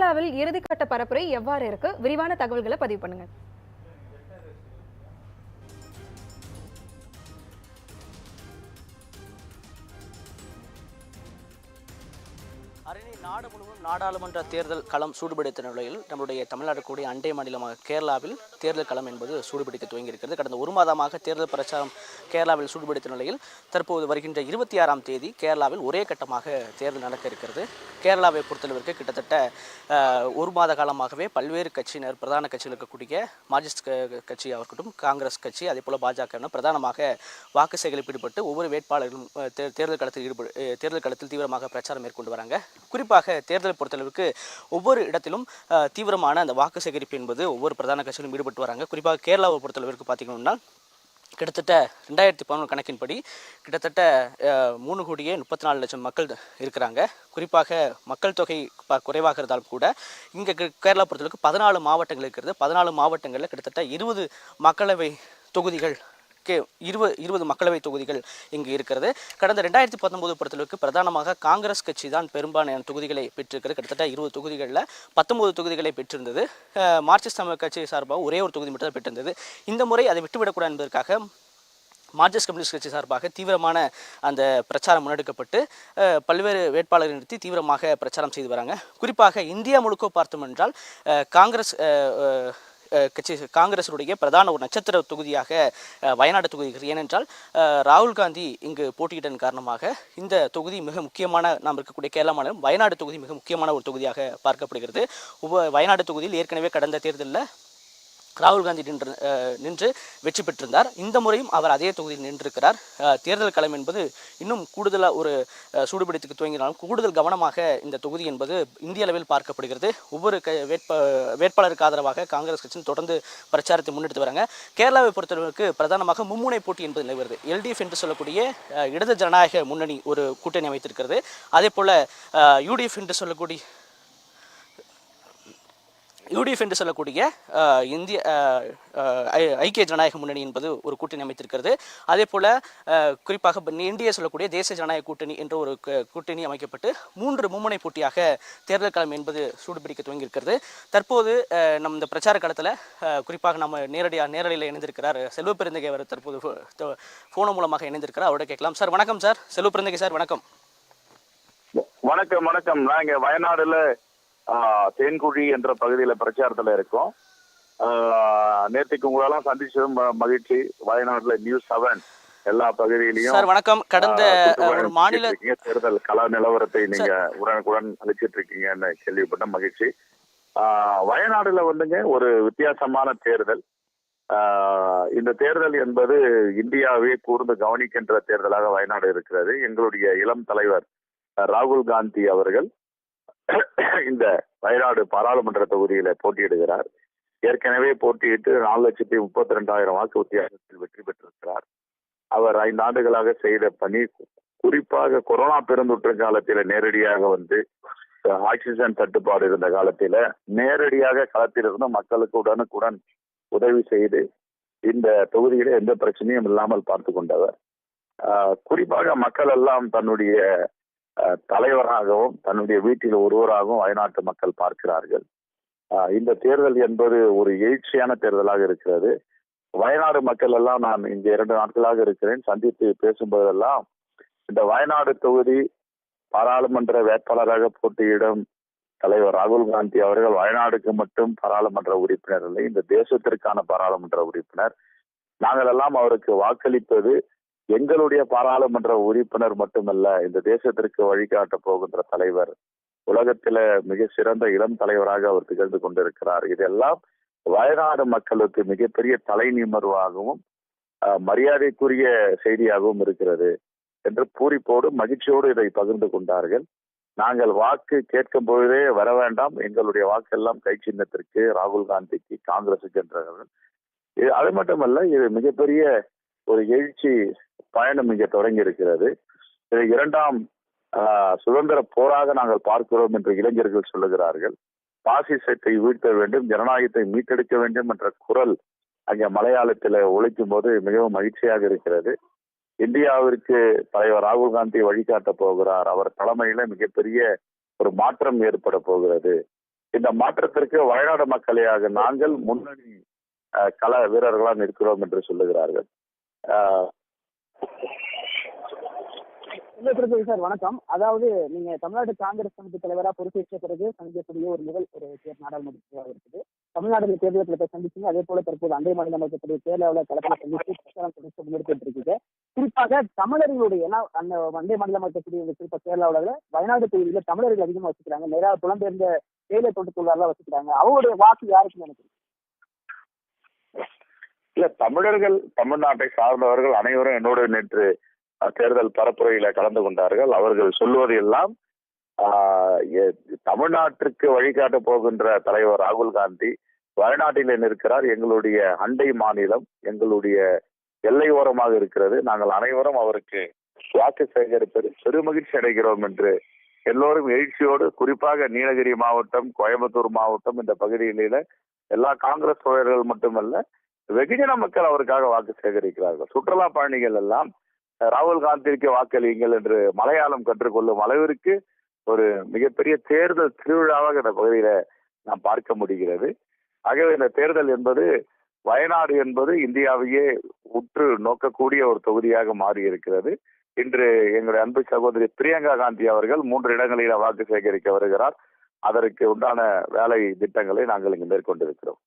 கேரளாவில் இறுதிக்கட்ட பரப்புரை எவ்வாறு இருக்கு? விரிவான தகவல்களை பதிவு பண்ணுங்க. நாடு முழுவதும் நாடாளுமன்ற தேர்தல் களம் சூடுபிடித்த நிலையில் நம்முடைய தமிழ்நாடு கூடிய அண்டை மாநிலமாக கேரளாவில் தேர்தல் களம் என்பது சூடுபிடிக்க துவங்கியிருக்கிறது. கடந்த ஒரு மாதமாக தேர்தல் பிரச்சாரம் கேரளாவில் சூடுபிடித்த நிலையில் தற்போது வருகின்ற இருபத்தி ஆறாம் தேதி கேரளாவில் ஒரே கட்டமாக தேர்தல் நடக்க இருக்கிறது. கேரளாவை பொறுத்தளவிற்கு கிட்டத்தட்ட ஒரு மாத காலமாகவே பல்வேறு கட்சியினர் பிரதான கட்சியில் இருக்கக்கூடிய மார்க்சிஸ்ட் க- இருக்கட்டும் காங்கிரஸ் கட்சி அதே போல் பாஜக பிரதானமாக வாக்கு சேகரிப்பில் ஈடுபட்டு ஒவ்வொரு வேட்பாளர்களும் தே- தேர்தல் களத்தில் ஈடுபடு தேர்தல் களத்தில் தீவிரமாக பிரச்சாரம் மேற்கொண்டு வராங்க. குறிப்பாக தேர்தலை பொறுத்தளவுக்கு ஒவ்வொரு இடத்திலும் தீவிரமான அந்த வாக்கு சேகரிப்பு என்பது ஒவ்வொரு பிரதான கட்சியிலும் ஈடுபட்டு வராங்க. குறிப்பாக கேரளாவை பொறுத்தளவிற்கு பார்த்தீங்கன்னா கிட்டத்தட்ட ரெண்டாயிரத்தி பதினொன்று கணக்கின்படி கிட்டத்தட்ட மூணு கோடியே முப்பத்தி நாலு லட்சம் மக்கள் இருக்கிறாங்க. குறிப்பாக மக்கள் தொகை ப- குறைவாக இருந்தாலும் கூட இங்கே கேரளா பொறுத்தளவுக்கு பதினாலு மாவட்டங்கள் இருக்கிறது. பதினாலு மாவட்டங்களில் கிட்டத்தட்ட இருபது மக்களவை தொகுதிகள் கே இருபது இருபது மக்களவை தொகுதிகள் இங்கு இருக்கிறது. கடந்த ரெண்டாயிரத்தி பத்தொன்பது பொறுத்தளவுக்கு பிரதானமாக காங்கிரஸ் கட்சி தான் பெரும்பாலான தொகுதிகளை பெற்றிருக்கிறது. கிட்டத்தட்ட இருபது தொகுதிகளில் பத்தொன்பது தொகுதிகளை பெற்றிருந்தது. மார்க்சிஸ்ட் தமிழ் கட்சி சார்பாக ஒரே ஒரு தொகுதி மட்டும் தான் பெற்றிருந்தது. இந்த முறை அதை விட்டுவிடக்கூடாது என்பதற்காக மார்க்சிஸ்ட் கம்யூனிஸ்ட் கட்சி சார்பாக தீவிரமான அந்த பிரச்சாரம் முன்னெடுக்கப்பட்டு பல்வேறு வேட்பாளர்கள் நிறுத்தி தீவிரமாக பிரச்சாரம் செய்து வராங்க. குறிப்பாக இந்தியா முழுக்க பார்த்தோம் என்றால் காங்கிரஸ் கட்சி காங்கிரசுடைய பிரதான ஒரு நட்சத்திர தொகுதியாக வயநாடு தொகுதி ஏனென்றால் ராகுல் காந்தி இங்கு போட்டியிட்டதன் காரணமாக இந்த தொகுதி மிக முக்கியமான நாம் இருக்கக்கூடிய கேரள மாநிலம் வயநாடு தொகுதி மிக முக்கியமான ஒரு தொகுதியாக பார்க்கப்படுகிறது. உப வயநாடு தொகுதியில் ஏற்கனவே கடந்த தேர்தலில் ராகுல் காந்தி நின்று நின்று வெற்றி பெற்றிருந்தார். இந்த முறையும் அவர் அதே தொகுதியில் நின்றிருக்கிறார். தேர்தல் களம் என்பது இன்னும் கூடுதலாக ஒரு சூடுபிடித்துக்கு துவங்கினாலும் கூடுதல் கவனமாக இந்த தொகுதி என்பது இந்திய அளவில் பார்க்கப்படுகிறது. ஒவ்வொரு க வேட்ப வேட்பாளருக்கு ஆதரவாக காங்கிரஸ் கட்சியும் தொடர்ந்து பிரச்சாரத்தை முன்னெடுத்து வராங்க. கேரளாவை பொறுத்தளவுக்கு பிரதானமாக மும்முனை போட்டி என்பது நிலவுகிறது. எல்டிஎஃப் என்று சொல்லக்கூடிய இடது ஜனநாயக முன்னணி ஒரு கூட்டணி அமைத்திருக்கிறது. அதே போல் யூடிஎஃப் என்று சொல்லக்கூடிய யூடிஎஃப் என்று சொல்லக்கூடிய இந்திய ஐ- ஐக்கிய ஜனநாயக முன்னணி என்பது ஒரு கூட்டணி அமைத்திருக்கிறது. அதே போல குறிப்பாக இந்திய சொல்லக்கூடிய தேசிய ஜனநாயக கூட்டணி என்ற ஒரு கூட்டணி அமைக்கப்பட்டு மூன்று மும்முனை போட்டியாக தேர்தல் களம் என்பது சூடுபிடிக்க துவங்கியிருக்கிறது. தற்போது நம் இந்த பிரச்சார காலத்தில் குறிப்பாக நம்ம நேரடியாக நேரடியில் இணைந்திருக்கிறார் செல்வ பெருந்தகை அவர் தற்போது ஃபோனோ மூலமாக இணைந்திருக்கிறார். அவரோட கேட்கலாம். சார் வணக்கம் சார். செல்வ பெருந்தகை சார் வணக்கம். வணக்கம் வணக்கம். நாங்கள் வயநாடுல தேன்குழி என்ற பகுதியில பிரச்சாரத்துல இருக்கோம். ஆ, நேற்றுக்கு உங்களெல்லாம் சந்திச்சதும் மகிழ்ச்சி. வயநாடுல நியூஸ் செவன் எல்லா பகுதியிலையும் சார் வணக்கம். கடந்த ஒரு மாநில. தேர்தல் கள நிலவரத்தை நீங்க உடனுக்குடன் அளிச்சிட்டு இருக்கீங்கன்னு கேள்விப்பட்ட மகிழ்ச்சி. வயநாடுல வந்துங்க ஒரு வித்தியாசமான தேர்தல். இந்த தேர்தல் என்பது இந்தியாவே கூர்ந்து கவனிக்கின்ற தேர்தலாக வயநாடு இருக்கிறது. எங்களுடைய இளம் தலைவர் ராகுல் காந்தி அவர்கள் இந்த வயநாடு பாராளுமன்ற தொகுதியில போட்டியிடுகிறார். ஏற்கனவே போட்டியிட்டு நாலு லட்சத்தி முப்பத்தி ரெண்டாயிரம் வாக்கு வித்தியாசத்தில் வெற்றி பெற்றிருக்கிறார். அவர் ஐந்து ஆண்டுகளாக செய்த பணி குறிப்பாக கொரோனா பெருந்தொற்று காலத்தில நேரடியாக வந்து ஆக்சிஜன் தட்டுப்பாடு இருந்த காலத்தில நேரடியாக களத்தில் இருந்து மக்களுக்கு உடனுக்குடன் உதவி செய்து இந்த தொகுதியில எந்த பிரச்சனையும் இல்லாமல் பார்த்து கொண்டவர். குறிப்பாக மக்கள் எல்லாம் தன்னுடைய தலைவராகவும் தன்னுடைய வீட்டில் ஒருவராகவும் வயநாட்டு மக்கள் பார்க்கிறார்கள். ஆஹ், இந்த தேர்தல் என்பது ஒரு எழுச்சியான தேர்தலாக இருக்கிறது. வயநாடு மக்கள் எல்லாம் நான் இந்த இரண்டு நாட்களாக இருக்கிறேன். சந்தித்து பேசும்போதெல்லாம் இந்த வயநாடு தொகுதி பாராளுமன்ற வேட்பாளராக போட்டியிடும் தலைவர் ராகுல் காந்தி அவர்கள் வயநாடுக்கு மட்டும் பாராளுமன்ற உறுப்பினர் இல்லை இந்த தேசத்திற்கான பாராளுமன்ற உறுப்பினர். நாங்கள் எல்லாம் அவருக்கு வாக்களிப்பது எங்களுடைய பாராளுமன்ற உறுப்பினர் மட்டுமல்ல இந்த தேசத்திற்கு வழிகாட்ட போகின்ற தலைவர் உலகத்தில மிக சிறந்த இளம் தலைவராக அவர் திகழ்ந்து கொண்டிருக்கிறார். இதெல்லாம் வயநாடு மக்களுக்கு மிகப்பெரிய தலை நிமர்வாகவும் மரியாதைக்குரிய செய்தியாகவும் இருக்கிறது என்று பூரிப்போடு மகிழ்ச்சியோடு இதை பகிர்ந்து கொண்டார்கள். நாங்கள் வாக்கு கேட்கும் பொழுதே வர வேண்டாம். எங்களுடைய வாக்கெல்லாம் கை சின்னத்திற்கு ராகுல் காந்திக்கு காங்கிரசுக்கு என்றார்கள். இது அது மட்டுமல்ல இது மிகப்பெரிய ஒரு எழுச்சி பயணம் இங்கே தொடங்கி இருக்கிறது இதை இரண்டாம் சுதந்திர போராக நாங்கள் பார்க்கிறோம் என்று இளைஞர்கள் சொல்லுகிறார்கள். பாசிசத்தை வீழ்த்த வேண்டும் ஜனநாயகத்தை மீட்டெடுக்க வேண்டும் என்ற குரல் அங்கே மலையாளத்தில் ஒழிக்கும் போது மிகவும் மகிழ்ச்சியாக இருக்கிறது. இந்தியாவிற்கு தலைவர் ராகுல் காந்தி வழிகாட்ட போகிறார். அவர் தலைமையில மிகப்பெரிய ஒரு மாற்றம் ஏற்பட போகிறது. இந்த மாற்றத்திற்கு வயநாடு மக்களையாக நாங்கள் முன்னணி கள வீரர்களாக இருக்கிறோம் என்று சொல்லுகிறார்கள். சார் வணக்கம். அதாவது நீங்க தமிழ்நாடு காங்கிரஸ் கமிட்டி தலைவரா பொறுப்பேற்ற பிறகு சந்திக்கக்கூடிய ஒரு முதல் ஒரு தேர் நாடாளுமன்ற தேர்தல் இருக்குது. தமிழ்நாடுல தேர்தலை சந்திச்சீங்க அதே போல தற்போது அண்டை மாநிலம் இருக்கக்கூடிய கேரளாவில் களத்துல சந்தித்து பிரச்சாரம் தொடர்ச்சி முன்னெடுத்துட்டு இருக்கீங்க குறிப்பாக தமிழர்களுடைய ஏன்னா அந்த அண்டை மாநிலம் இருக்கக்கூடிய இந்த குறிப்பா கேரளாவில் வயநாடு தொகுதியில தமிழர்கள் அதிகமா வச்சுக்கிறாங்க நிறைய புலம்பெயர்ந்த வேலை தொண்டு தொழிலாளர்லாம் வச்சுக்கிறாங்க அவங்களுடைய வாக்கு யாருக்கு நினைக்கிறீங்க? இல்ல தமிழர்கள் தமிழ்நாட்டை சார்ந்தவர்கள் அனைவரும் என்னோடு நேற்று தேர்தல் பரப்புரையில கலந்து கொண்டார்கள். அவர்கள் சொல்வது எல்லாம் தமிழ்நாட்டிற்கு வழிகாட்ட போகின்ற தலைவர் ராகுல் காந்தி வயநாட்டிலே நிற்கிறார். எங்களுடைய அண்டை மாநிலம் எங்களுடைய எல்லையோரமாக இருக்கிறது. நாங்கள் அனைவரும் அவருக்கு வாக்கு சேகரிப்பது பெருமகிழ்ச்சி அடைகிறோம் என்று எல்லோரும் எழுச்சியோடு குறிப்பாக நீலகிரி மாவட்டம் கோயம்புத்தூர் மாவட்டம் இந்த பகுதிகளில எல்லா காங்கிரஸ் தோழர்கள் மட்டுமல்ல வெகுஜன மக்கள் அவருக்காக வாக்கு சேகரிக்கிறார்கள். சுற்றுலா பயணிகள் எல்லாம் ராகுல் காந்திக்கு வாக்களியுங்கள் என்று மலையாளம் கற்றுக்கொள்ளும் அளவிற்கு ஒரு மிகப்பெரிய தேர்தல் திருவிழாவாக இந்த பகுதியில நாம் பார்க்க முடிகிறது. ஆகவே இந்த தேர்தல் என்பது வயநாடு என்பது இந்தியாவையே உற்று நோக்கக்கூடிய ஒரு தொகுதியாக மாறி இருக்கிறது இன்று எங்களுடைய அன்பு சகோதரி பிரியங்கா காந்தி அவர்கள் மூன்று இடங்களில் வாக்கு சேகரிக்க வருகிறார். அதற்கு உண்டான வேலை திட்டங்களை நாங்கள் இங்கு மேற்கொண்டிருக்கிறோம்.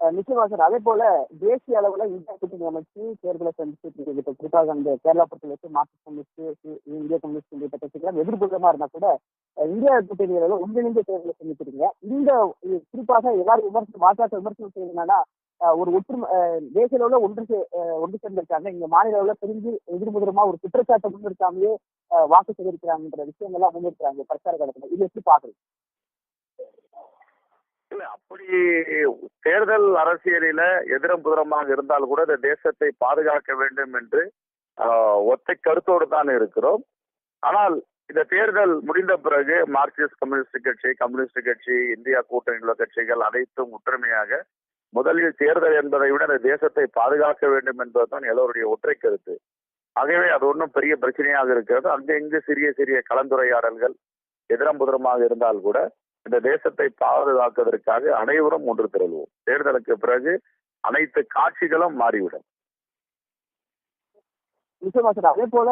நிச்சயமா சார். அதே போல தேசிய அளவுல இந்தியா கூட்டணி அமைச்சு தேர்தலை சந்திச்சுட்டு இருக்கு இப்ப குறிப்பாக அந்த கேரளா பொறுத்த வச்சு மார்க்சிஸ்ட் கம்யூனிஸ்ட் இந்திய கம்யூனிஸ்ட் உள்ளிட்ட கட்சிகள் எதிர்ப்புறமா இருந்தா கூட இந்தியா கூட்டணி அளவில் ஒன்றிணைந்த தேர்தலை சந்திச்சிருக்கீங்க இந்த குறிப்பாக எல்லாரும் விமர்சனம் பாஜக விமர்சனம் செய்யணும்னா ஒரு ஒற்றுமை அஹ் தேசிய அளவுல ஒன்று ஒன்று சேர்ந்திருக்காங்க. இங்க மாநில அளவுல பிரிஞ்சு எதிர்முதிரமா ஒரு குற்றச்சாட்டை முன்னிறுத்தாமலே வாக்கு சேகரிக்கிறாங்கன்ற விஷயங்கள்லாம் முன்னிறுத்துறாங்க பிரச்சார காலத்துல இது எப்படி பாக்குறீங்க இல்ல அப்படி தேர்தல் அரசியலில எதிரம் புதிரமாக இருந்தால் கூட இந்த தேசத்தை பாதுகாக்க வேண்டும் என்று ஆஹ், ஒத்தை கருத்தோடு தான் இருக்கிறோம். ஆனால் இந்த தேர்தல் முடிந்த பிறகு மார்க்சிஸ்ட் கம்யூனிஸ்ட் கட்சி கம்யூனிஸ்ட் கட்சி இந்தியா கூட்டணியில் உள்ள கட்சிகள் அனைத்தும் ஒற்றுமையாக முதலில் தேர்தல் என்பதை விட இந்த தேசத்தை பாதுகாக்க வேண்டும் என்பதுதான் எல்லோருடைய ஒற்றை கருத்து. ஆகவே அது ஒன்றும் பெரிய பிரச்சனையாக இருக்கிறது. அங்கு இங்கு சிறிய சிறிய கலந்துரையாடல்கள் எதிரம் புதிரமாக இருந்தால் கூட இந்த தேசத்தை பாதுகாப்பதற்காக அனைவரும் ஒன்று திரள்வோம். தேர்தலுக்கு பிறகு அனைத்து காட்சிகளும் மாறிவிடும். நிச்சயமா சார் அதே போல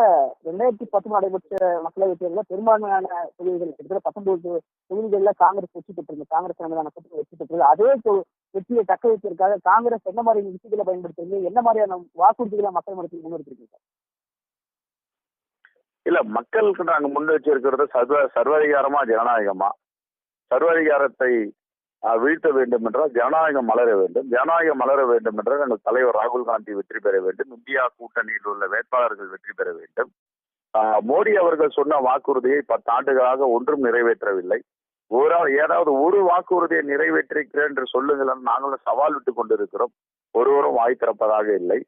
ரெண்டாயிரத்தி பத்து நடைபெற்ற மக்களவைத் தேர்தலில் பெரும்பான்மையான தொகுதிகள் கிட்டத்தட்ட பத்தொன்பது தொகுதிகள்ல காங்கிரஸ் வெற்றி பெற்றிருக்கு காங்கிரஸ் தலைமையிலான கூட்டணி வெற்றி பெற்றது. அதே வெற்றியை தக்க வைப்பதற்காக காங்கிரஸ் என்ன மாதிரி யுக்திகளை பயன்படுத்துறீங்க என்ன மாதிரியான வாக்குறுதிகளை மக்கள் மனத்தில் முன்னிறுத்திருக்கீங்க சார் இல்ல மக்களுக்கு நாங்க முன் வச்சிருக்கிறது சர்வ சர்வாதிகாரமா ஜனநாயகமா? சர்வாதிகாரத்தை வீழ்த்த வேண்டும் என்றால் ஜனநாயகம் மலர வேண்டும். ஜனநாயகம் மலர வேண்டும் என்றால் எங்கள் தலைவர் ராகுல் காந்தி வெற்றி பெற வேண்டும். இந்தியா கூட்டணியில் உள்ள வேட்பாளர்கள் வெற்றி பெற வேண்டும். மோடி அவர்கள் சொன்ன வாக்குறுதியை பத்தாண்டுகளாக ஒன்றும் நிறைவேற்றவில்லை. ஒரு ஏதாவது ஒரு வாக்குறுதியை நிறைவேற்றிருக்கிறேன் என்று சொல்லுங்கள் நாங்களும் சவால் விட்டு கொண்டிருக்கிறோம். ஒருவரும் வாய் திறப்பதாக இல்லை.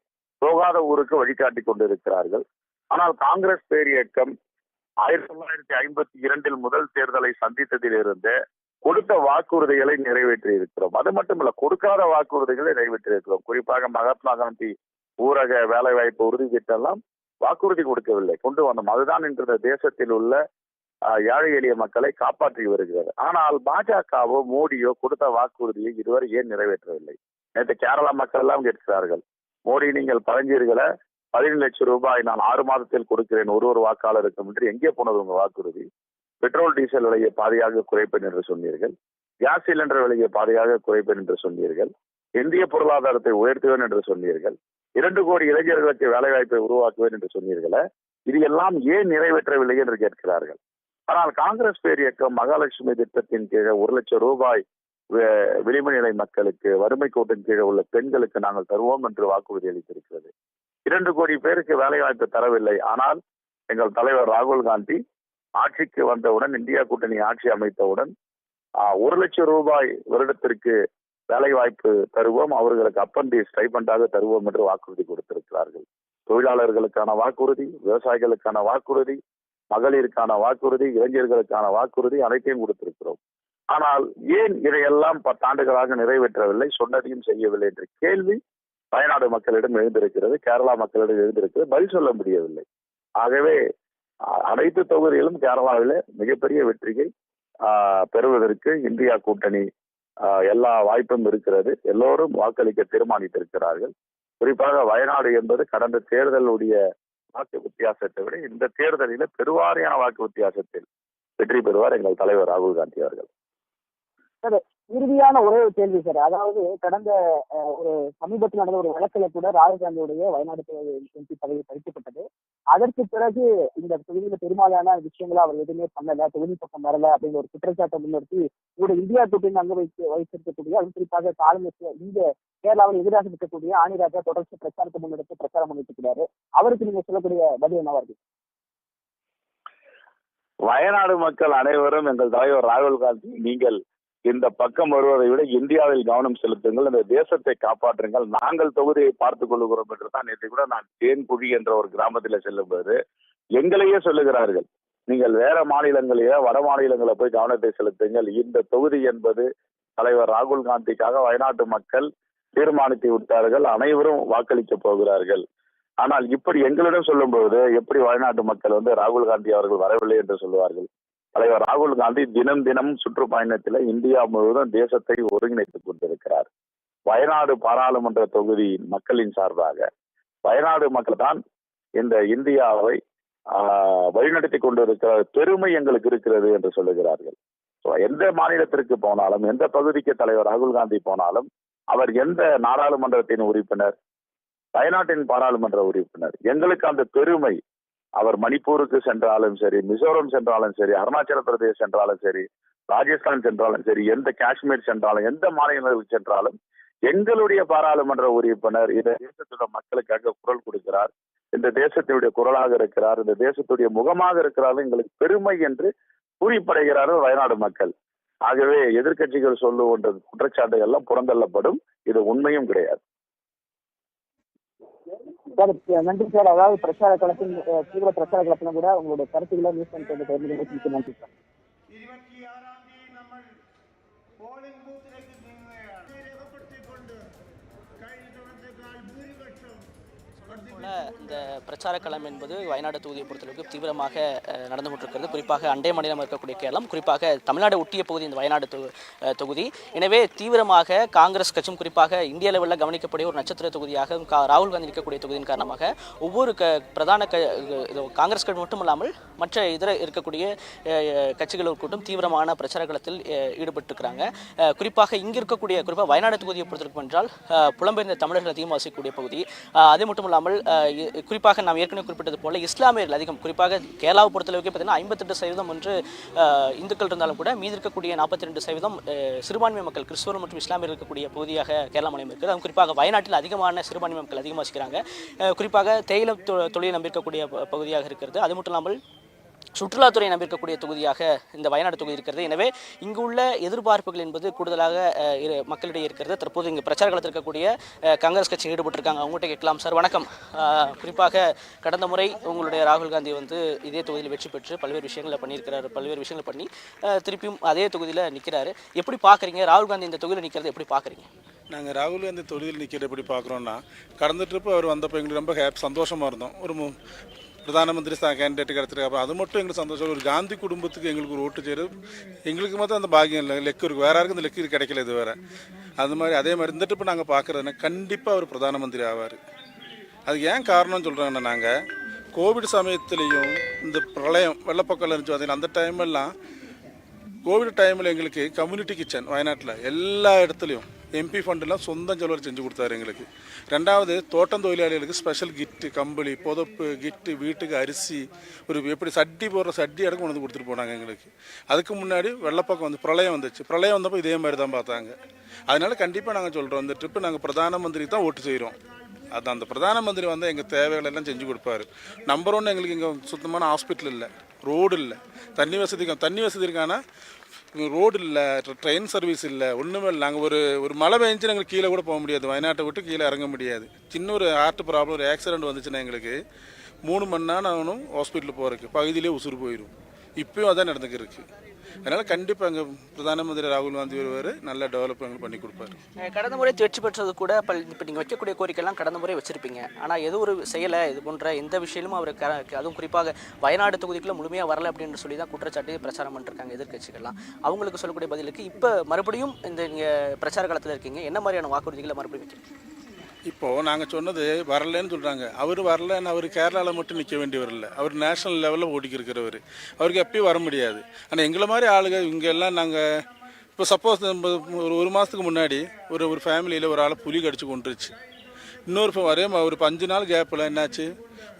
போகாத ஊருக்கு வழிகாட்டி கொண்டிருக்கிறார்கள். ஆனால் காங்கிரஸ் பேரியக்கம் ஆயிரத்தி தொள்ளாயிரத்தி ஐம்பத்தி இரண்டில் முதல் தேர்தலை சந்தித்ததிலிருந்து கொடுத்த வாக்குறுதிகளை நிறைவேற்றி இருக்கிறோம் அது மட்டுமல்ல கொடுக்காத வாக்குறுதிகளை நிறைவேற்றி இருக்கிறோம் குறிப்பாக மகாத்மா காந்தி ஊரக வேலைவாய்ப்பு உறுதி திட்டம்லாம் வாக்குறுதி கொடுக்கவில்லை கொண்டு வந்தோம். அதுதான் இன்று இந்த தேசத்தில் உள்ள ஆஹ், ஏழை எளிய மக்களை காப்பாற்றி வருகிறது. ஆனால் பாஜகவோ மோடியோ கொடுத்த வாக்குறுதியை இதுவரை ஏன் நிறைவேற்றவில்லை? நேற்று கேரளா மக்கள் எல்லாம் கேட்கிறார்கள் மோடி நீங்கள் பழஞ்சீர்களை? பதினேழு லட்சம் ரூபாய் நான் ஆறு மாதத்தில் கொடுக்கிறேன். ஒரு ஒரு வாக்காளருக்கும் என்று எங்கே போனது உங்க வாக்குறுதி? பெட்ரோல் டீசல் விலையை பாதியாக குறைப்பேன் என்று சொன்னீர்கள். கேஸ் சிலிண்டர் விலையை பாதியாக குறைப்பேன் என்று சொன்னீர்கள். இந்திய பொருளாதாரத்தை உயர்த்துவேன் என்று சொன்னீர்கள். இரண்டு கோடி இளைஞர்களுக்கு வேலைவாய்ப்பை உருவாக்குவேன் என்று சொன்னீர்களே இது எல்லாம் ஏன் நிறைவேற்றவில்லை என்று கேட்கிறார்கள். ஆனால் காங்கிரஸ் பேர் இயக்கம் மகாலட்சுமி திட்டத்தின் கீழே ஒரு லட்சம் ரூபாய் வி- விளிம்பு நிலை மக்களுக்கு வறுமை கோட்டின் கீழே உள்ள பெண்களுக்கு நாங்கள் தருவோம் என்று வாக்குறுதி அளித்திருக்கிறது. இரண்டு கோடி பேருக்கு வேலைவாய்ப்பு தரவில்லை. ஆனால் எங்கள் தலைவர் ராகுல் காந்தி ஆட்சிக்கு வந்தவுடன் இந்தியா கூட்டணி ஆட்சி அமைத்தவுடன் ஒரு லட்சம் ரூபாய் வருடத்திற்கு வேலை வாய்ப்பு தருவோம். அவர்களுக்கு அப்பந்தி ஸ்டைபண்டாக தருவோம் என்று வாக்குறுதி கொடுத்திருக்கிறார்கள். தொழிலாளர்களுக்கான வாக்குறுதி விவசாயிகளுக்கான வாக்குறுதி மகளிருக்கான வாக்குறுதி இளைஞர்களுக்கான வாக்குறுதி அனைத்தையும் கொடுத்திருக்கிறோம். ஆனால் ஏன் இதையெல்லாம் பத்தாண்டுகளாக நிறைவேற்றவில்லை? சொன்னதையும் செய்யவில்லை என்ற கேள்வி வயநாடு மக்களிடம் எழுந்திருக்கிறது கேரளா மக்களிடம் எழுந்திருக்கிறது பதில் சொல்ல முடியவில்லை. ஆகவே அனைத்து தொகுதிகளும் கேரளாவிலே மிகப்பெரிய வெற்றியை ஆஹ், பெறுவதற்கு இந்தியா கூட்டணி எல்லா வாய்ப்பும் இருக்கிறது. எல்லோரும் வாக்களிக்க தீர்மானித்திருக்கிறார்கள். குறிப்பாக வயநாடு என்பது கடந்த தேர்தலுடைய வாக்கு வித்தியாசத்தை விட இந்த தேர்தலில பெருவாரியான வாக்கு வித்தியாசத்தில் வெற்றி பெறுவார் எங்கள் தலைவர் ராகுல் காந்தி அவர்கள் இறுதியான ஒரே ஒரு கேள்வி சார். அதாவது கடந்த ஒரு சமீபத்தில் நடந்த ஒரு வழக்கில் கூட ராகுல் காந்தியுடைய வயநாடு எம்பி பதவி பறிக்கப்பட்டது. அதற்கு பிறகு இந்த தொகுதியில பெரும்பாலான விஷயங்களை அவர் எதுவுமே பண்ணல தொகுதி பக்கம் வரல அப்படிங்கிற ஒரு குற்றச்சாட்டை முன்னிறுத்தி கூட இந்தியா கூட்டணி அங்க வைத்து வைத்திருக்கக்கூடிய அது குறிப்பாக காலநிலை இந்த கேரளாவில் எதிராக இருக்கக்கூடிய ஆணிராஜா தொடர்ச்சி பிரச்சாரத்தை முன்னெடுத்து பிரச்சாரம் பண்ணிட்டு அவருக்கு நீங்க சொல்லக்கூடிய பதில் என்னவா இருக்கு? வயநாடு மக்கள் அனைவரும் எங்கள் தலைவர் ராகுல் காந்தி நீங்கள் இந்த பக்கம் வருவதை விட இந்தியாவில் கவனம் செலுத்துங்கள் இந்த தேசத்தை காப்பாற்றுங்கள். நாங்கள் தொகுதியை பார்த்துக் கொள்ளுகிறோம் என்று தான் நேற்று கூட நான் தேன்குழி என்ற ஒரு கிராமத்தில் செல்லும்போது எங்களையே சொல்லுகிறார்கள். நீங்கள் வேற மாநிலங்களையோ வட மாநிலங்களை போய் கவனத்தை செலுத்துங்கள். இந்த தொகுதி என்பது தலைவர் ராகுல் காந்திக்காக வயநாட்டு மக்கள் தீர்மானித்து விட்டார்கள். அனைவரும் வாக்களிக்க போகிறார்கள். ஆனால் இப்படி எங்களிடம் சொல்லும்போது எப்படி வயநாட்டு மக்கள் வந்து ராகுல் காந்தி அவர்கள் வரவில்லை என்று சொல்லுவார்கள்? தலைவர் ராகுல் காந்தி தினம் தினம் சுற்றுப்பயணத்தில் இந்தியா முழுவதும் தேசத்தை ஒருங்கிணைத்துக் கொண்டிருக்கிறார். வயநாடு பாராளுமன்ற தொகுதி மக்களின் சார்பாக. வயநாடு மக்கள் தான் இந்த இந்தியாவை ஆஹ், வழிநடத்தி கொண்டிருக்கிற பெருமை எங்களுக்கு இருக்கிறது என்று சொல்லுகிறார்கள். So, எந்த மாநிலத்திற்கு போனாலும் எந்த பகுதிக்கு தலைவர் ராகுல் காந்தி போனாலும் அவர் எந்த நாடாளுமன்றத்தின் உறுப்பினர் வயநாட்டின் பாராளுமன்ற உறுப்பினர் எங்களுக்கு அந்த பெருமை அவர் மணிப்பூருக்கு சென்றாலும் சரி மிசோரம் சென்றாலும் சரி அருணாச்சல பிரதேஷ் சென்றாலும் சரி ராஜஸ்தான் சென்றாலும் சரி எந்த காஷ்மீர் சென்றாலும் எந்த மாநிலங்களுக்கு சென்றாலும் எங்களுடைய பாராளுமன்ற உறுப்பினர் இந்த தேசத்தோட மக்களுக்காக குரல் கொடுக்கிறார். இந்த தேசத்தினுடைய குரலாக இருக்கிறார். இந்த தேசத்துடைய முகமாக இருக்கிறார். எங்களுக்கு பெருமை என்று கூறிப்படைகிறார்கள் வயநாடு மக்கள். ஆகவே எதிர்கட்சிகள் சொல்லுகின்ற குற்றச்சாட்டுகள் எல்லாம் புறந்தள்ளப்படும். இது உண்மையும் கிடையாது. சார் நன்றி சார். அதாவது பிரச்சார களத்தின் தீவிர பிரச்சார களத்திலும் கூட உங்களுடைய கருத்துக்களை நியூஸ் பண்ணிட்டு நன்றி சார். இந்த பிரச்சார களம் என்பது வயநாடு தொகுதியை பொறுத்தளவுக்கு தீவிரமாக நடந்து கொண்டிருக்கிறது. குறிப்பாக அண்டை மாநிலம் இருக்கக்கூடிய கேரளம் குறிப்பாக தமிழ்நாடு ஒட்டிய பகுதி இந்த வயநாடு தொகுதி. எனவே தீவிரமாக காங்கிரஸ் கட்சியும் குறிப்பாக இந்திய லெவலில் கவனிக்கக்கூடிய ஒரு நட்சத்திர தொகுதியாக ராகுல் காந்தி இருக்கக்கூடிய தொகுதியின் காரணமாக ஒவ்வொரு க பிரதான க இது காங்கிரஸ் கட்சி மட்டுமல்லாமல் மற்ற இதர இருக்கக்கூடிய கட்சிகள் கூட்டம் தீவிரமான பிரச்சார களத்தில் ஈடுபட்டிருக்கிறாங்க. குறிப்பாக இங்கு இருக்கக்கூடிய குறிப்பாக வயநாடு தொகுதியை பொறுத்திருக்கும் என்றால் புலம்பெயர்ந்த தமிழர்கள் அதிகமாக வசிக்கக்கூடிய பகுதி அது மட்டும் இல்லாமல் குறிப்பாக நாம் ஏற்கனவே குறிப்பிட்டது போல இஸ்லாமியர்கள் அதிகம். குறிப்பாக கேரளாவை பொறுத்தளவுக்கு பார்த்தீங்கன்னா ஐம்பத்தெட்டு சதவீதம் என்று இந்துக்கள் இருந்தாலும் கூட மீதி இருக்கக்கூடிய நாற்பத்தி ரெண்டு சதவீதம் சிறுபான்மை மக்கள் கிறிஸ்துவர் மற்றும் இஸ்லாமியர் இருக்கக்கூடிய பகுதியாக கேரளா மாநிலம் இருக்குது. அதுவும் குறிப்பாக வயநாட்டில் அதிகமான சிறுபான்மை மக்கள் அதிகமாக வசிக்கிறாங்க. குறிப்பாக தேயிலை தொ- தொழிலை நம்பியிருக்கக்கூடிய ப- பகுதியாக இருக்கிறது. அது மட்டும் இல்லாமல் சுற்றுலாத்துறை நம்பியிருக்கக்கூடிய தொகுதியாக இந்த வயநாடு தொகுதி இருக்கிறது. எனவே இங்கு உள்ள எதிர்பார்ப்புகள் என்பது கூடுதலாக இரு- மக்களிடையே இருக்கிறது. தற்போது இங்கு பிரச்சார களத்தில் இருக்கக்கூடிய காங்கிரஸ் கட்சி ஈடுபட்டிருக்காங்க. அவங்ககிட்ட கேட்கலாம். சார் வணக்கம். குறிப்பாக கடந்த முறை உங்களுடைய ராகுல் காந்தி வந்து இதே தொகுதியில் வெற்றி பெற்று பல்வேறு விஷயங்களை பண்ணியிருக்கிறார். பல்வேறு விஷயங்களை பண்ணி திருப்பியும் அதே தொகுதியில் நிற்கிறாரு எப்படி பார்க்குறீங்க? ராகுல் காந்தி இந்த தொகுதியில் நிற்கிறது எப்படி பார்க்குறீங்க? நாங்கள் ராகுல் காந்தி தொழில் நிற்கிற எப்படி பார்க்குறோன்னா கடந்த ட்ரிப்பு அவர் வந்தப்போ எங்களுக்கு ரொம்ப ஹேப் சந்தோஷமாக இருந்தோம். ஒரு பிரதானமந்திரி பிரதான மந்திரி கேண்டிடேட் கிடச்சிருக்கு அப்புறம் அது மட்டும் எங்களுக்கு சந்தோஷம் ஒரு காந்தி குடும்பத்துக்கு எங்களுக்கு ஒரு ஓட்டு சேரும் எங்களுக்கு மட்டும் அந்த பாக்கியம் இல்லை லெக்கு இருக்குது வேற யாருக்கும் இந்த லெக்கு கிடைக்கல இது வேற அது மாதிரி அதே மாதிரி இந்த ட்ரிப்பு நாங்கள் பார்க்குறதுனா கண்டிப்பாக அவர் பிரதான மந்திரி ஆவார் அதுக்கு ஏன் காரணம்னு சொல்கிறாங்கன்னா நாங்கள் கோவிட் சமயத்துலேயும் இந்த பிரளயம் வெள்ளப்பக்கம் இருந்துச்சு பார்த்தீங்கன்னா அந்த டைமெல்லாம் கோவிட் டைமில் எங்களுக்கு கம்யூனிட்டி கிச்சன் வயநாட்டில் எல்லா இடத்துலையும் எம்பி ஃபண்டெல்லாம் சொந்தம் செலவில் செஞ்சு கொடுத்தாரு எங்களுக்கு. ரெண்டாவது தோட்டம் தொழிலாளிகளுக்கு ஸ்பெஷல் கிட்டு கம்பளி புதப்பு கிட்டு வீட்டுக்கு அரிசி ஒரு எப்படி சட்டி போடுற சட்டி அடக்கம் கொண்டு வந்து கொடுத்துட்டு போனாங்க எங்களுக்கு. அதுக்கு முன்னாடி வெள்ளப்பக்கம் வந்து பிரளயம் வந்துச்சு. பிரளயம் வந்தப்போ இதே மாதிரி தான் பார்த்தாங்க. அதனால கண்டிப்பாக நாங்கள் சொல்கிறோம் இந்த ட்ரிப்பு நாங்கள் பிரதான மந்திரிக்கு தான் ஓட்டு செய்கிறோம் அது அந்த பிரதான மந்திரி வந்து எங்கள் தேவைகள் எல்லாம் செஞ்சு கொடுப்பாரு. நம்பர் ஒன்று எங்களுக்கு இங்கே சுத்தமான ஹாஸ்பிட்டல் இல்லை ரோடு இல்லை. தண்ணி வசதி தண்ணி வசதி இருக்கானா ரோடு இல்லை ட்ரெயின் சர்வீஸ் இல்லை ஒன்றுமே இல்லை. நாங்கள் ஒரு ஒரு மழை பெஞ்சு எங்களுக்கு கீழே கூட போக முடியாது. வயநாட்டை விட்டு கீழே இறங்க முடியாது. சின்ன ஒரு ஹார்ட் ப்ராப்ளம் ஒரு ஆக்சிடென்ட் வந்துச்சுன்னா எங்களுக்கு மூணு மணி நேரம் ஆகணும் ஹாஸ்பிட்டல் போகிறதுக்கு பகுதியிலே உசுறு போயிடும் இப்போயும் அதான் நடந்துக்கிருக்கு அதனால் கண்டிப்பாக அங்கே பிரதான மந்திரி ராகுல் காந்தி வருவார். நல்ல டெவலப் பண்ணி கொடுப்பாரு. கடந்த முறை வெற்றி பெற்றது கூட இப்போ இப்போ நீங்கள் வைக்கக்கூடிய கோரிக்கைலாம் கடந்த முறை வச்சிருப்பீங்க. ஆனால் எது ஒரு செய்யலை இது போன்ற எந்த விஷயமும் அவர் க அதுவும் குறிப்பாக வயநாடு தொகுதிக்குள்ள முழுமையாக வரல அப்படின்னு சொல்லி தான் குற்றச்சாட்டு பிரச்சாரம் பண்ணிருக்காங்க எதிர்க்கட்சிகள்லாம். அவங்களுக்கு சொல்லக்கூடிய பதிலுக்கு இப்போ மறுபடியும் இந்த நீங்கள் பிரச்சார காலத்தில் இருக்கீங்க. என்ன மாதிரியான வாக்குறுதிகளை மறுபடியும் வைக்கிறீங்க? இப்போது நாங்கள் சொன்னது வரலன்னு சொல்கிறாங்க அவர் வரலன்னு அவர் கேரளாவில் மட்டும் நிற்க வேண்டியவர் இல்லை. அவர் நேஷனல் லெவலில் ஓடிக்கிருக்கிறவர் அவருக்கு எப்பயும் வர முடியாது. ஆனால் எங்களை மாதிரி ஆளுங்க இங்கே எல்லாம் நாங்கள் இப்போ சப்போஸ் ஒரு ஒரு மாதத்துக்கு முன்னாடி ஒரு ஒரு ஃபேமிலியில் ஒரு ஆளை புலி கடிச்சு கொண்டுருச்சு இன்னொரு வரையும் ஒரே பஞ்சு ஒரு அஞ்சு நாள் கேப்பில் என்னாச்சு?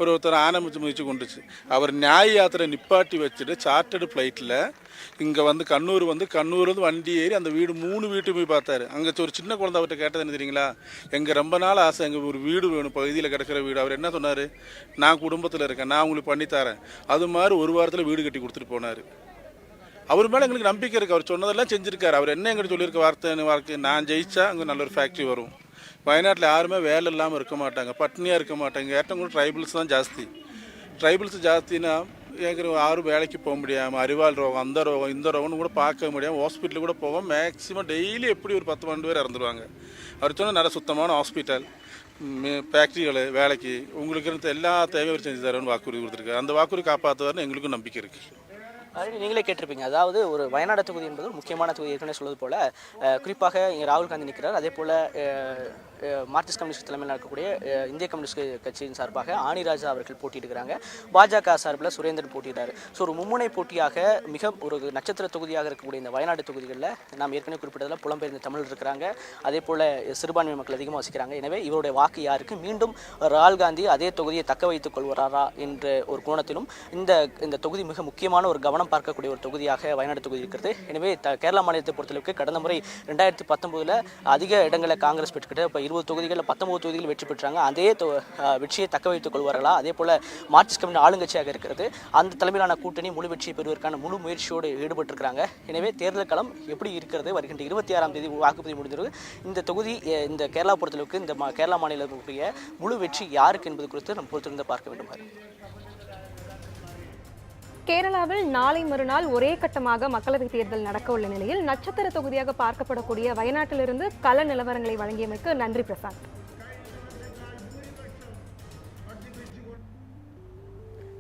ஒரு ஒருத்தர் ஆரம்பித்து முயற்சி கொண்டுச்சு. அவர் நியாய யாத்திரை நிப்பாட்டி வச்சுட்டு சார்ட்டர்டு ஃப்ளைட்டில் இங்கே வந்து கண்ணூர் வந்து கண்ணூர் வந்து வண்டி ஏறி அந்த வீடு மூணு வீட்டு போய் பார்த்தாரு. அங்கே ஒரு சின்ன குழந்தை அவர்கிட்ட கேட்டது என்ன தெரியுங்களா? எங்கள் ரொம்ப நாள் ஆசை எங்கள் ஒரு வீடு வேணும் பகுதியில் கிடக்கிற வீடு. அவர் என்ன சொன்னார்? நான் குடும்பத்தில் இருக்கேன் நான் உங்களுக்கு பண்ணித்தரேன் அது மாதிரி ஒரு வாரத்தில் வீடு கட்டி கொடுத்துட்டு போனார். அவர் மேலே எங்களுக்கு நம்பிக்கை இருக்குது அவர் சொன்னதெல்லாம் செஞ்சுருக்காரு. அவர் என்ன எங்கிட்ட சொல்லியிருக்க வார்த்தை வார்த்தை நான் ஜெயிச்சா அங்கே நல்ல ஒரு ஃபேக்ட்ரி வரும். வயநாட்டில் யாருமே வேலை இல்லாமல் இருக்க மாட்டாங்க பட்னியாக இருக்க மாட்டாங்க. ஏற்றவங்க ட்ரைபிள்ஸ் தான் ஜாஸ்தி. ட்ரைபிள்ஸ் ஜாஸ்தினா ஏங்கிற யாரும் வேலைக்கு போக முடியாமல் அறிவால் ரோகம் அந்த ரோகம் இந்த ரோகம்னு கூட பார்க்க முடியாமல் ஹாஸ்பிட்டலுக்கு கூட போவோம் மேக்ஸிமம் டெய்லி எப்படி ஒரு பத்து பன்னெண்டு பேர் இறந்துருவாங்க. அவர் சொன்னால் நல்ல சுத்தமான ஹாஸ்பிட்டல் ஃபேக்ட்ரிகள் வேலைக்கு. உங்களுக்கு இருந்த எல்லா தேவையும் செஞ்சு தரோன்னு வாக்குறுதி கொடுத்துருக்காரு. அந்த வாக்குறுதி காப்பாற்றுவார்னு எங்களுக்கும் நம்பிக்கை இருக்குது அது நீங்களே கேட்டிருப்பீங்க. அதாவது ஒரு வயநாடு தொகுதி என்பது முக்கியமான தொகுதி. ஏற்கனவே சொல்வது போல குறிப்பாக இங்கே ராகுல் காந்தி நிற்கிறார் அதே போல் மார்க்சிஸ்ட் கம்யூனிஸ்ட் தலைமையில் இருக்கக்கூடிய இந்திய கம்யூனிஸ்ட் கட்சியின் சார்பாக ஆணிராஜா அவர்கள் போட்டியிடுகிறாங்க. பாஜக சார்பில் சுரேந்திரன் போட்டியிடுறாரு. ஸோ ஒரு மும்முனை போட்டியாக மிக ஒரு நட்சத்திர தொகுதியாக இருக்கக்கூடிய இந்த வயநாடு தொகுதிகளில் நாம் ஏற்கனவே குறிப்பிட்டதில் புலம்பெயர்ந்த தமிழ் இருக்கிறாங்க. அதே போல் சிறுபான்மை மக்கள் அதிகமாக வசிக்கிறாங்க. எனவே இவருடைய வாக்கு யாருக்கு? மீண்டும் ராகுல் காந்தி அதே தொகுதியை தக்க வைத்துக் கொள்வாரா என்ற ஒரு கோணத்திலும் இந்த இந்த தொகுதி மிக முக்கியமான ஒரு கவனம் பார்க்கக்கூடிய ஒரு தொகுதியாக வயநாடு தொகுதி இருக்கிறது. எனவே த கேரளா மாநிலத்தை பொறுத்தளவுக்கு கடந்த முறை ரெண்டாயிரத்தி பத்தொம்போதில் அதிக இடங்களை காங்கிரஸ் பெற்றுக்கிட்டு இப்போ இருபது தொகுதிகளில் பத்தொம்பது தொகுதிகள் வெற்றி பெற்றாங்க. அதே தொ- வெற்றியை தக்க வைத்துக் கொள்வார்களா? அதே போல் மார்க்சிஸ்ட் கம்யூனி ஆளுங்கட்சியாக இருக்கிறது. அந்த தலைமையிலான கூட்டணி முழு வெற்றி பெறுவதற்கான முழு முயற்சியோடு ஈடுபட்டிருக்கிறாங்க. எனவே தேர்தல் களம் எப்படி இருக்கிறது? வருகின்ற இருபத்தி ஆறாம் தேதி வாக்குப்பதிவு முடிந்திருக்கு இந்த தொகுதி இந்த கேரளா பொறுத்தளவுக்கு இந்த மா- கேரளா மாநிலத்துக்குரிய முழு வெற்றி யாருக்கு என்பது குறித்து நம்ம பொறுத்திருந்து பார்க்க வேண்டும். கேரளாவில் நாளை மறுநாள் ஒரே கட்டமாக மக்களவைத் தேர்தல் நடக்க உள்ள நிலையில் நட்சத்திர தொகுதியாக பார்க்கப்படக்கூடிய வயநாட்டிலிருந்து கள நிலவரங்களை வழங்கியமைக்கு நன்றி பிரசாந்த்.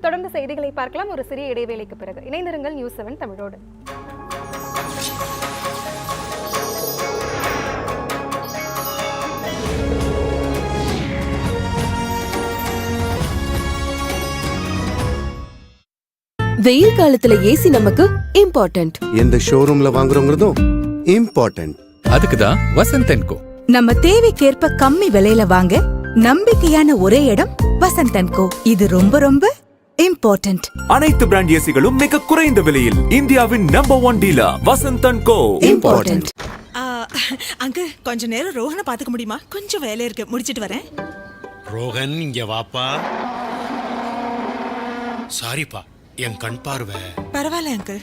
தொடர்ந்து செய்திகளை பார்க்கலாம். ஒரு சிறிய இடைவேளைக்கு பிறகு இணைந்திருங்கள் நியூஸ் செவன் தமிழோடு. வெயில் காலத்துல ஏசி நமக்கு இம்பார்ட்டன்ட் எந்த ஷோரூம்ல வாங்குறோங்கிறதும் இம்பார்ட்டன்ட் அதுக்கு தான் வசந்த் அண்ட் கோ. நம்ம தேவைக்கேற்ப கம்மி விலையில வாங்க நம்பிக்கையான ஒரே இடம் வசந்தன் கோ. இது ரொம்ப ரொம்ப இம்பார்ட்டன்ட் அனைத்து பிராண்ட் ஏசிகளும் மிக குறைந்த விலையில் இந்தியாவின் number one dealer Vasanthan co. Important அங்க கொஞ்ச நேரம் ரோஹனை பாத்துக்க முடியுமா? கொஞ்சம் வேலை இருக்கு. முடிச்சிட்டு வரேன். ரோகன் இங்க வாப்பா. சாரிப்பா என் கண் பார்வை. பரவாயில்ல அங்கிள்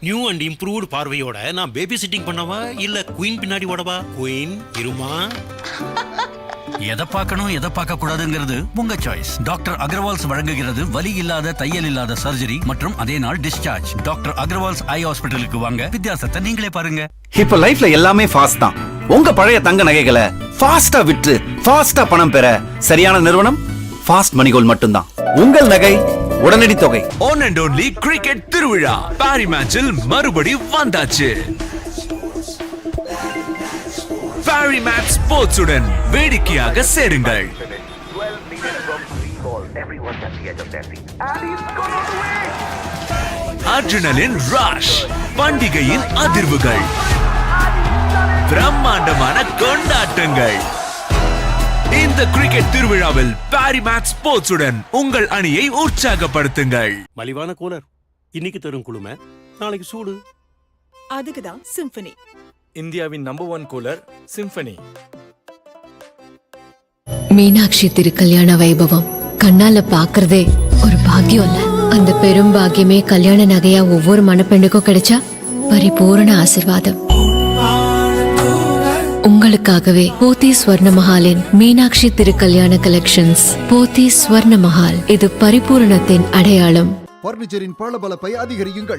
நியூ அண்ட் இம்ப்ரூவ்டு பார்வையோட நான் பேபி சிட்டிங் பண்ணவா? இல்ல குயின் பின்னாடி ஓடவா? குயின் இருமா? எதை பார்க்கணும் எதை பார்க்க கூடாதுங்கிறது உங்க சாய்ஸ் டாக்டர் அகர்வால்ஸ் வழங்குகிறது வலி இல்லாத தையல் இல்லாத சர்ஜரி மற்றும் அதே நாள் டிஸ்சார்ஜ் டாக்டர் அகர்வால்ஸ் ஐ ஹாஸ்பிட்டலுக்கு வாங்க வித்தியாசத்தை நீங்களே பாருங்க. இப்ப லைஃப்ல எல்லாமே ஃபாஸ்ட் தான். உங்க பழைய தங்க நகைகளை ஃபாஸ்டா விற்று ஃபாஸ்டா பணம் பெற சரியான நிறுவனம் ஃபாஸ்ட் மணிகோல் மட்டும்தான். உங்கள் நகை உடனடி தொகை. ஒன் அண்ட் ஒன்லி கிரிக்கெட் திருவிழா. பாரி மேட்சில் மறுபடி வந்தாச்சு. பாரி மேட்ச் ஸ்போர்ட்ஸ் உடன் வேடிக்கையாக சேருங்கள். அர்ஜுனலின் ராஷ் பண்டிகையின் அதிர்வுகள். பிரம்மாண்டமான கொண்டாட்டங்கள். இந்த கிரிக்கெட் திருவிழாவில் பாரி மேட்ச் ஸ்போர்ட்ஸுடன் உங்கள் அணியை உற்சாகப்படுத்துங்கள். மலிவான கூலர். இன்னைக்கு தரும் குளுமை நாளைக்கு சூடு. அதுக்கு தான் சிம்பனி இந்தியாவின் number one cooler Symphony Meenakshi திருக்கல்யாண வைபவம். கண்ணால பாக்குறதே ஒரு பாக்கியம் இல்ல. அந்த பெரும் பாக்கியமே கல்யாண நகையா ஒவ்வொரு மணப்பெண்ணுக்கும் கிடைச்சா பரிபூரண ஆசிர்வாதம். உங்களுக்காகவே போத்தி ஸ்வர்ண மஹாலின் மீனாட்சி திருக்கல்யாண கலெக்ஷன்ஸ் போத்தி ஸ்வர்ண மஹால் இது பரிபூரணத்தின் அடையாளம். பர்னிச்சரின் பளபளப்பை அதிகரியுங்கள்.